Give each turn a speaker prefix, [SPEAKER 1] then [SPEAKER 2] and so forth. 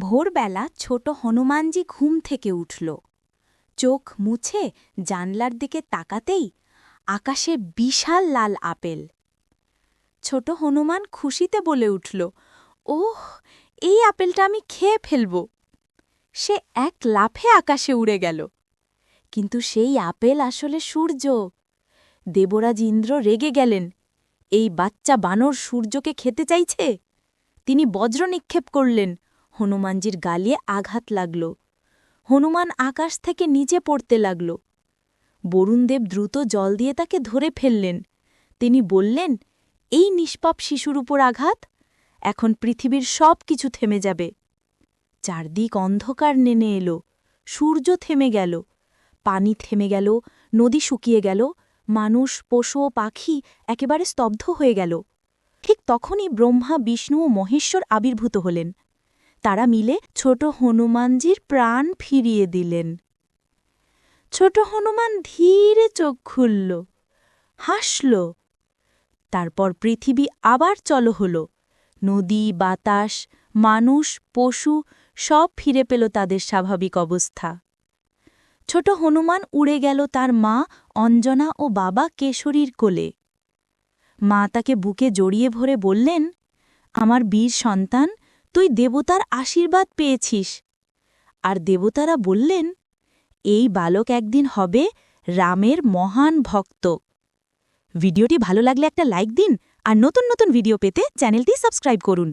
[SPEAKER 1] ভোরবেলা ছোট হনুমানজি ঘুম থেকে উঠল। চোখ মুছে জানলার দিকে তাকাতেই আকাশে বিশাল লাল আপেল। ছোট হনুমান খুশিতে বলে উঠল, ওহ, এই আপেলটা আমি খেয়ে ফেলব। সে এক লাফে আকাশে উড়ে গেল। কিন্তু সেই আপেল আসলে সূর্য। দেবরাজ ইন্দ্র রেগে গেলেন, এই বাচ্চা বানর সূর্যকে খেতে চাইছে? তিনি বজ্র নিক্ষেপ করলেন হনুমানজির গালিয়ে আঘাত লাগল। হনুমান আকাশ থেকে নিচে পড়তে লাগল। বরুণদেব দ্রুত জল দিয়ে তাকে ধরে ফেললেন। তিনি বললেন, এই নিষ্পাপ শিশুর উপর আঘাত? এখন পৃথিবীর সব কিছু থেমে যাবে। চারদিক অন্ধকার নেমে এলো। সূর্য থেমে গেল। পানি থেমে গেল। নদী শুকিয়ে গেল। মানুষ, পশু ও পাখি একেবারে স্তব্ধ হয়ে গেল। ঠিক তখনই ব্রহ্মা, বিষ্ণু ও মহেশ্বর আবির্ভূত হলেন। তারা মিলে ছোট হনুমানজির প্রাণ ফিরিয়ে দিলেন। ছোট হনুমান ধীরে চোখ খুলল, হাসল। তারপর পৃথিবী আবার চলো হল। নদী, বাতাস, মানুষ, পশু সব ফিরে পেল তাদের স্বাভাবিক অবস্থা। ছোট হনুমান উড়ে গেল তার মা, অঞ্জনা ও বাবা কেশরীর কোলে। মা তাকে বুকে জড়িয়ে ভরে বললেন, আমার বীর সন্তান তুই দেবতার আশীর্বাদ পেয়েছিস। আর দেবতারা বললেন, এই বালক একদিন হবে রামের মহান ভক্ত। ভিডিওটি ভালো লাগলে একটা লাইক দিন আর নতুন নতুন ভিডিও পেতে চ্যানেলটি সাবস্ক্রাইব করুন।